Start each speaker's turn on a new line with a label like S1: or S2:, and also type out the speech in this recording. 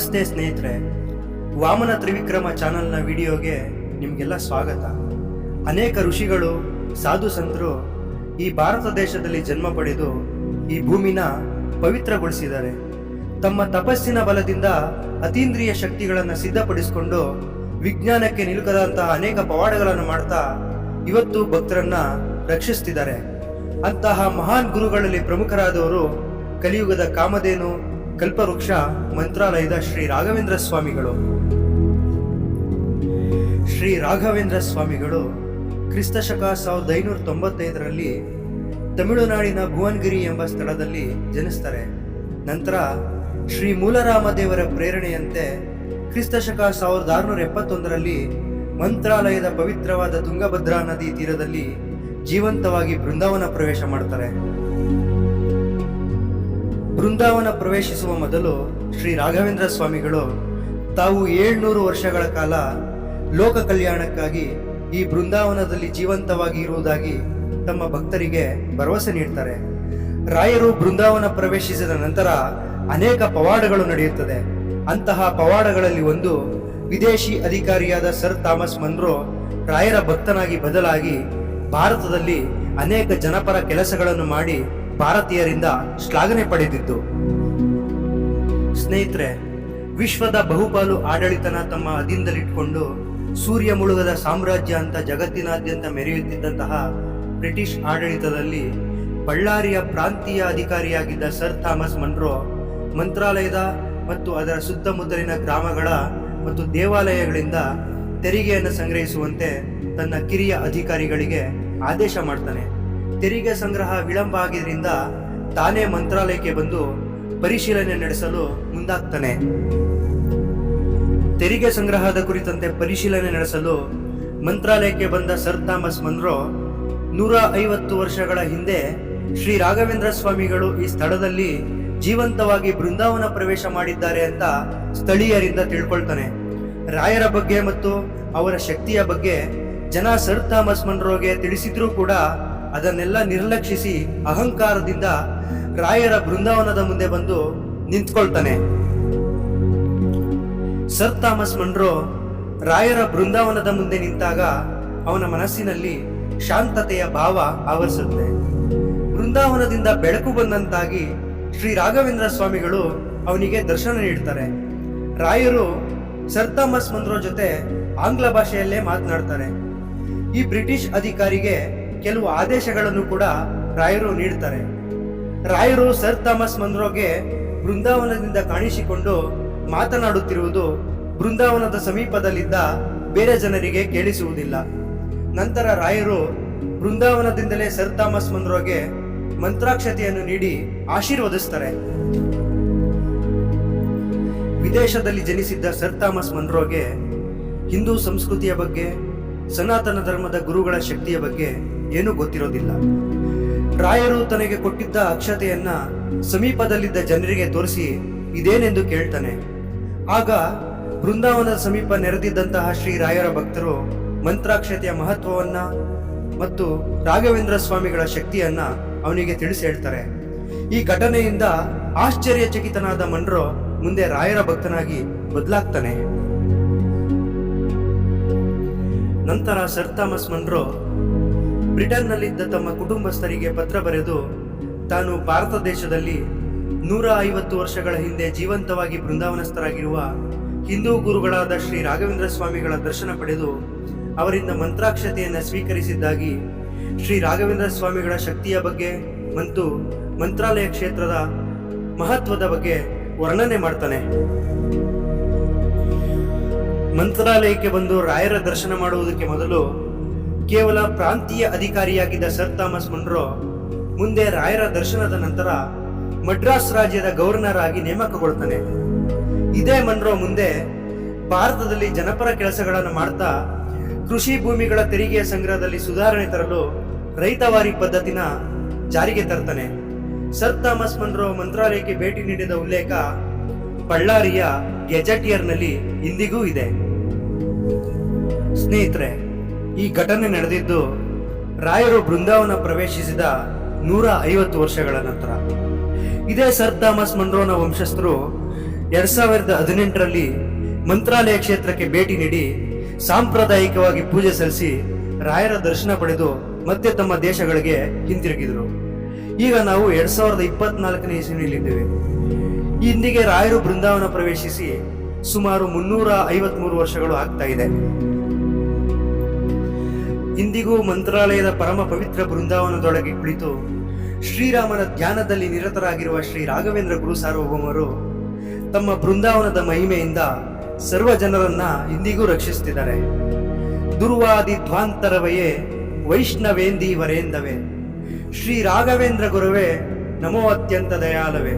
S1: ನಮಸ್ತೆ ಸ್ನೇಹಿತರೆ, ವಾಮನ ತ್ರಿವಿಕ್ರಮ ಚಾನಲ್ನ ವಿಡಿಯೋಗೆ ನಿಮಗೆಲ್ಲ ಸ್ವಾಗತ. ಅನೇಕ ಋಷಿಗಳು, ಸಾಧು ಸಂತರು ಈ ಭಾರತ ದೇಶದಲ್ಲಿ ಜನ್ಮ ಪಡೆದು ಈ ಭೂಮಿನ ಪವಿತ್ರಗೊಳಿಸಿದ್ದಾರೆ. ತಮ್ಮ ತಪಸ್ಸಿನ ಬಲದಿಂದ ಅತೀಂದ್ರಿಯ ಶಕ್ತಿಗಳನ್ನು ಸಿದ್ಧಪಡಿಸಿಕೊಂಡು ವಿಜ್ಞಾನಕ್ಕೆ ನಿಲುಕದಂತಹ ಅನೇಕ ಪವಾಡಗಳನ್ನು ಮಾಡ್ತಾ ಇವತ್ತು ಭಕ್ತರನ್ನ ರಕ್ಷಿಸ್ತಿದ್ದಾರೆ. ಅಂತಹ ಮಹಾನ್ ಗುರುಗಳಲ್ಲಿ ಪ್ರಮುಖರಾದವರು ಕಲಿಯುಗದ ಕಾಮಧೇನು ಕಲ್ಪವೃಕ್ಷ ಮಂತ್ರಾಲಯದ ಶ್ರೀ ರಾಘವೇಂದ್ರ ಸ್ವಾಮಿಗಳು. ಶ್ರೀ ರಾಘವೇಂದ್ರ ಸ್ವಾಮಿಗಳು ಕ್ರಿಸ್ತಶಕ ಸಾವಿರದ ಐನೂರ ತೊಂಬತ್ತೈದರಲ್ಲಿ ತಮಿಳುನಾಡಿನ ಭುವನಗಿರಿ ಎಂಬ ಸ್ಥಳದಲ್ಲಿ ಜನಿಸ್ತಾರೆ. ನಂತರ ಶ್ರೀ ಮೂಲರಾಮದೇವರ ಪ್ರೇರಣೆಯಂತೆ ಕ್ರಿಸ್ತಶಕ ಸಾವಿರದ ಆರುನೂರ ಎಪ್ಪತ್ತೊಂದರಲ್ಲಿ ಮಂತ್ರಾಲಯದ ಪವಿತ್ರವಾದ ತುಂಗಭದ್ರಾ ನದಿ ತೀರದಲ್ಲಿ ಜೀವಂತವಾಗಿ ಬೃಂದಾವನ ಪ್ರವೇಶ ಮಾಡ್ತಾರೆ. ಬೃಂದಾವನ ಪ್ರವೇಶಿಸುವ ಮೊದಲು ಶ್ರೀ ರಾಘವೇಂದ್ರ ಸ್ವಾಮಿಗಳು ತಾವು ಏಳ್ನೂರು ವರ್ಷಗಳ ಕಾಲ ಲೋಕ ಕಲ್ಯಾಣಕ್ಕಾಗಿ ಈ ಬೃಂದಾವನದಲ್ಲಿ ಜೀವಂತವಾಗಿ ಇರುವುದಾಗಿ ತಮ್ಮ ಭಕ್ತರಿಗೆ ಭರವಸೆ ನೀಡ್ತಾರೆ. ರಾಯರು ಬೃಂದಾವನ ಪ್ರವೇಶಿಸಿದ ನಂತರ ಅನೇಕ ಪವಾಡಗಳು ನಡೆಯುತ್ತದೆ. ಅಂತಹ ಪವಾಡಗಳಲ್ಲಿ ಒಂದು ವಿದೇಶಿ ಅಧಿಕಾರಿಯಾದ ಸರ್ ಥಾಮಸ್ ಮನ್ರೋ ರಾಯರ ಭಕ್ತನಾಗಿ ಬದಲಾಗಿ ಭಾರತದಲ್ಲಿ ಅನೇಕ ಜನಪರ ಕೆಲಸಗಳನ್ನು ಮಾಡಿ ಭಾರತೀಯರಿಂದ ಶ್ಲಾಘನೆ ಪಡೆದಿದ್ದು. ಸ್ನೇಹಿತರೆ, ವಿಶ್ವದ ಬಹುಪಾಲು ಆಡಳಿತನ ತಮ್ಮ ಅಧೀನದಲ್ಲಿಟ್ಕೊಂಡು ಸೂರ್ಯ ಮುಳುಗದ ಸಾಮ್ರಾಜ್ಯ ಅಂತ ಜಗತ್ತಿನಾದ್ಯಂತ ಮೆರೆಯುತ್ತಿದ್ದಂತಹ ಬ್ರಿಟಿಷ್ ಆಡಳಿತದಲ್ಲಿ ಬಳ್ಳಾರಿಯ ಪ್ರಾಂತೀಯ ಅಧಿಕಾರಿಯಾಗಿದ್ದ ಸರ್ ಥಾಮಸ್ ಮನ್ರೋ ಮಂತ್ರಾಲಯದ ಮತ್ತು ಅದರ ಸುತ್ತಮುತ್ತಲಿನ ಗ್ರಾಮಗಳ ಮತ್ತು ದೇವಾಲಯಗಳಿಂದ ತೆರಿಗೆಯನ್ನು ಸಂಗ್ರಹಿಸುವಂತೆ ತನ್ನ ಕಿರಿಯ ಅಧಿಕಾರಿಗಳಿಗೆ ಆದೇಶ ಮಾಡ್ತಾನೆ. ತೆರಿಗೆ ಸಂಗ್ರಹ ವಿಳಂಬ ಆಗಿದ್ದರಿಂದ ತಾನೇ ಮಂತ್ರಾಲಯಕ್ಕೆ ಬಂದು ಪರಿಶೀಲನೆ ನಡೆಸಲು ಮುಂದಾಗ್ತಾನೆ. ತೆರಿಗೆ ಸಂಗ್ರಹದ ಕುರಿತಂತೆ ಪರಿಶೀಲನೆ ನಡೆಸಲು ಮಂತ್ರಾಲಯಕ್ಕೆ ಬಂದ ಸರ್ ಥಾಮಸ್ ಮನ್ರೋ ನೂರ ಐವತ್ತು ವರ್ಷಗಳ ಹಿಂದೆ ಶ್ರೀ ರಾಘವೇಂದ್ರ ಸ್ವಾಮಿಗಳು ಈ ಸ್ಥಳದಲ್ಲಿ ಜೀವಂತವಾಗಿ ಬೃಂದಾವನ ಪ್ರವೇಶ ಮಾಡಿದ್ದಾರೆ ಅಂತ ಸ್ಥಳೀಯರಿಂದ ತಿಳ್ಕೊಳ್ತಾನೆ. ರಾಯರ ಬಗ್ಗೆ ಮತ್ತು ಅವರ ಶಕ್ತಿಯ ಬಗ್ಗೆ ಜನ ಸರ್ ಥಾಮಸ್ ಮನ್ರೋಗೆ ತಿಳಿಸಿದ್ರೂ ಕೂಡ ಅದನ್ನೆಲ್ಲ ನಿರ್ಲಕ್ಷಿಸಿ ಅಹಂಕಾರದಿಂದ ರಾಯರ ಬೃಂದಾವನದ ಮುಂದೆ ಬಂದು ನಿಂತ್ಕೊಳ್ತಾನೆ. ಸರ್ ಥಾಮಸ್ ಮಂಡ್ರೋ ರಾಯರ ಬೃಂದಾವನದ ಮುಂದೆ ನಿಂತಾಗ ಅವನ ಮನಸ್ಸಿನಲ್ಲಿ ಶಾಂತತೆಯ ಭಾವ ಆವರಿಸುತ್ತೆ. ಬೃಂದಾವನದಿಂದ ಬೆಳಕು ಬಂದಂತಾಗಿ ಶ್ರೀ ರಾಘವೇಂದ್ರ ಸ್ವಾಮಿಗಳು ಅವನಿಗೆ ದರ್ಶನ ನೀಡ್ತಾರೆ. ರಾಯರು ಸರ್ ಥಾಮಸ್ ಮಂಡ್ರೋ ಜೊತೆ ಆಂಗ್ಲ ಭಾಷೆಯಲ್ಲೇ ಮಾತನಾಡ್ತಾರೆ. ಈ ಬ್ರಿಟಿಷ್ ಅಧಿಕಾರಿಗೆ ಕೆಲವು ಆದೇಶಗಳನ್ನು ಕೂಡ ರಾಯರು ನೀಡ್ತಾರೆ. ರಾಯರು ಸರ್ ಥಾಮಸ್ ಮನ್ರೋಗೆ ಬೃಂದಾವನದಿಂದ ಕಾಣಿಸಿಕೊಂಡು ಮಾತನಾಡುತ್ತಿರುವುದು ಬೃಂದಾವನದ ಸಮೀಪದಲ್ಲಿದ್ದ ಬೇರೆ ಜನರಿಗೆ ಕೇಳಿಸುವುದಿಲ್ಲ. ನಂತರ ರಾಯರು ಬೃಂದಾವನದಿಂದಲೇ ಸರ್ ಥಾಮಸ್ ಮನ್ರೋಗೆ ಮಂತ್ರಾಕ್ಷತೆಯನ್ನು ನೀಡಿ ಆಶೀರ್ವದಿಸ್ತಾರೆ. ವಿದೇಶದಲ್ಲಿ ಜನಿಸಿದ್ದ ಸರ್ ಥಾಮಸ್ ಮನ್ರೋಗೆ ಹಿಂದೂ ಸಂಸ್ಕೃತಿಯ ಬಗ್ಗೆ, ಸನಾತನ ಧರ್ಮದ ಗುರುಗಳ ಶಕ್ತಿಯ ಬಗ್ಗೆ ಏನೂ ಗೊತ್ತಿರೋದಿಲ್ಲ. ರಾಯರು ತನಗೆ ಕೊಟ್ಟಿದ್ದ ಅಕ್ಷತೆಯನ್ನ ಸಮೀಪದಲ್ಲಿದ್ದ ಜನರಿಗೆ ತೋರಿಸಿ ಇದೇನೆಂದು ಕೇಳ್ತಾನೆ. ಆಗ ಬೃಂದಾವನದ ಸಮೀಪ ನೆರೆದಿದ್ದಂತಹ ಶ್ರೀ ರಾಯರ ಭಕ್ತರು ಮಂತ್ರಾಕ್ಷತೆಯ ಮಹತ್ವವನ್ನ ಮತ್ತು ರಾಘವೇಂದ್ರ ಸ್ವಾಮಿಗಳ ಶಕ್ತಿಯನ್ನ ಅವನಿಗೆ ತಿಳಿಸಿ ಹೇಳ್ತಾರೆ. ಈ ಘಟನೆಯಿಂದ ಆಶ್ಚರ್ಯಚಕಿತನಾದ ಮನ್ರೋ ಮುಂದೆ ರಾಯರ ಭಕ್ತನಾಗಿ ಬದಲಾಗ್ತಾನೆ. ನಂತರ ಸರ್ ಥಾಮಸ್ ಮನ್ರೋ ಬ್ರಿಟನ್ನಲ್ಲಿದ್ದ ತಮ್ಮ ಕುಟುಂಬಸ್ಥರಿಗೆ ಪತ್ರ ಬರೆದು, ತಾನು ಭಾರತ ದೇಶದಲ್ಲಿ ನೂರ ಐವತ್ತು ವರ್ಷಗಳ ಹಿಂದೆ ಜೀವಂತವಾಗಿ ಬೃಂದಾವನಸ್ಥರಾಗಿರುವ ಹಿಂದೂ ಗುರುಗಳಾದ ಶ್ರೀ ರಾಘವೇಂದ್ರ ಸ್ವಾಮಿಗಳ ದರ್ಶನ ಪಡೆದು, ಅವರಿಂದ ಮಂತ್ರಾಕ್ಷತೆಯನ್ನು ಸ್ವೀಕರಿಸಿದ್ದಾಗಿ ಶ್ರೀ ರಾಘವೇಂದ್ರ ಸ್ವಾಮಿಗಳ ಶಕ್ತಿಯ ಬಗ್ಗೆ ಮತ್ತು ಮಂತ್ರಾಲಯ ಕ್ಷೇತ್ರದ ಮಹತ್ವದ ಬಗ್ಗೆ ವರ್ಣನೆ ಮಾಡ್ತಾನೆ. ಮಂತ್ರಾಲಯಕ್ಕೆ ಬಂದು ರಾಯರ ದರ್ಶನ ಮಾಡುವುದಕ್ಕೆ ಮೊದಲು ಕೇವಲ ಪ್ರಾಂತೀಯ ಅಧಿಕಾರಿಯಾಗಿದ್ದ ಸರ್ ಥಾಮಸ್ ಮನ್ರೋ ಮುಂದೆ ರಾಯರ ದರ್ಶನದ ನಂತರ ಮಡ್ರಾಸ್ ರಾಜ್ಯದ ಗವರ್ನರ್ ಆಗಿ ನೇಮಕಗೊಳ್ತಾನೆ. ಇದೇ ಮನ್ರೋ ಮುಂದೆ ಭಾರತದಲ್ಲಿ ಜನಪರ ಕೆಲಸಗಳನ್ನು ಮಾಡ್ತಾ ಕೃಷಿ ಭೂಮಿಗಳ ತೆರಿಗೆಯ ಸಂಗ್ರಹದಲ್ಲಿ ಸುಧಾರಣೆ ತರಲು ರೈತವಾರಿ ಪದ್ಧತಿನ ಜಾರಿಗೆ ತರ್ತಾನೆ. ಸರ್ ಥಾಮಸ್ ಮನ್ರೋ ಮಂತ್ರಾಲಯಕ್ಕೆ ಭೇಟಿ ನೀಡಿದ ಉಲ್ಲೇಖ ಬಳ್ಳಾರಿಯ ಗೆಜೆಟಿಯರ್ನಲ್ಲಿ ಇಂದಿಗೂ ಇದೆ. ಸ್ನೇಹಿತರೆ ಈ ಘಟನೆ ನಡೆದಿದ್ದು ರಾಯರು ಬೃಂದಾವನ ಪ್ರವೇಶಿಸಿದ ನೂರ ಐವತ್ತು ವರ್ಷಗಳ ನಂತರ. ಇದೇ ಸರ್ ಥಾಮಸ್ ಮಂಡ್ರೋನ ವಂಶಸ್ಥರು ಎರಡ್ ಸಾವಿರದ ಹದಿನೆಂಟರಲ್ಲಿ ಮಂತ್ರಾಲಯ ಕ್ಷೇತ್ರಕ್ಕೆ ಭೇಟಿ ನೀಡಿ ಸಾಂಪ್ರದಾಯಿಕವಾಗಿ ಪೂಜೆ ಸಲ್ಲಿಸಿ ರಾಯರ ದರ್ಶನ ಪಡೆದು ಮತ್ತೆ ತಮ್ಮ ದೇಶಗಳಿಗೆ ಹಿಂತಿರುಗಿದರು. ಈಗ ನಾವು ಎರಡ್ ಸಾವಿರದ ಇಪ್ಪತ್ನಾಲ್ಕನೇ ಇಸವಿಯಲ್ಲಿದ್ದೇವೆ ಇಂದಿಗೆ ರಾಯರು ಬೃಂದಾವನ ಪ್ರವೇಶಿಸಿ ಸುಮಾರು ಮುನ್ನೂರ ಐವತ್ಮೂರು ವರ್ಷಗಳು ಆಗ್ತಾ ಇದೆ. ಇಂದಿಗೂ ಮಂತ್ರಾಲಯದ ಪರಮ ಪವಿತ್ರ ಬೃಂದಾವನದೊಳಗೆ ಕುಳಿತು ಶ್ರೀರಾಮನ ಧ್ಯಾನದಲ್ಲಿ ನಿರತರಾಗಿರುವ ಶ್ರೀ ರಾಘವೇಂದ್ರ ಗುರು ಸಾರ್ವಭೌಮರು ತಮ್ಮ ಬೃಂದಾವನದ ಮಹಿಮೆಯಿಂದ ಸರ್ವ ಜನರನ್ನ ಇಂದಿಗೂ ರಕ್ಷಿಸುತ್ತಿದ್ದಾರೆ. ದುರ್ವಾದಿ ಧ್ವಾಂತರವಯೇ ವೈಷ್ಣವೇಂದಿ ವರೇಂದವೇ ಶ್ರೀ ರಾಘವೇಂದ್ರ ಗುರುವೇ, ನಮೋ ಅತ್ಯಂತ ದಯಾಲವೇ.